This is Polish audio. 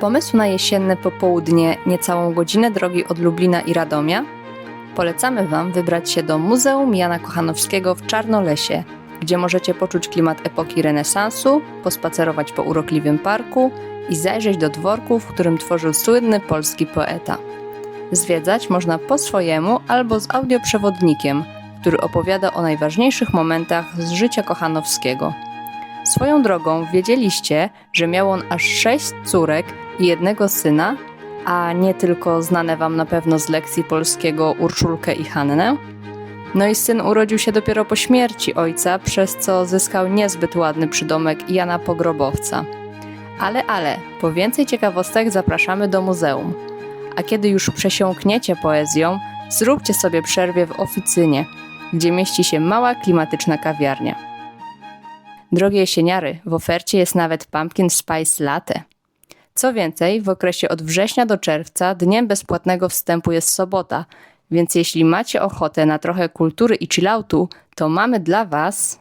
Pomysł na jesienne popołudnie, niecałą godzinę drogi od Lublina i Radomia? Polecamy Wam wybrać się do Muzeum Jana Kochanowskiego w Czarnolesie, gdzie możecie poczuć klimat epoki renesansu, pospacerować po urokliwym parku i zajrzeć do dworku, w którym tworzył słynny polski poeta. Zwiedzać można po swojemu albo z audioprzewodnikiem, który opowiada o najważniejszych momentach z życia Kochanowskiego. Swoją drogą wiedzieliście, że miał on aż sześć córek jednego syna, a nie tylko znane wam na pewno z lekcji polskiego Urszulkę i Hannę? No i syn urodził się dopiero po śmierci ojca, przez co zyskał niezbyt ładny przydomek Jana Pogrobowca. Ale, ale, po więcej ciekawostek zapraszamy do muzeum. A kiedy już przesiąkniecie poezją, zróbcie sobie przerwie w oficynie, gdzie mieści się mała klimatyczna kawiarnia. Drogie jesieniary, w ofercie jest nawet Pumpkin Spice Latte. Co więcej, w okresie od września do czerwca dniem bezpłatnego wstępu jest sobota, więc jeśli macie ochotę na trochę kultury i chilloutu, to mamy dla Was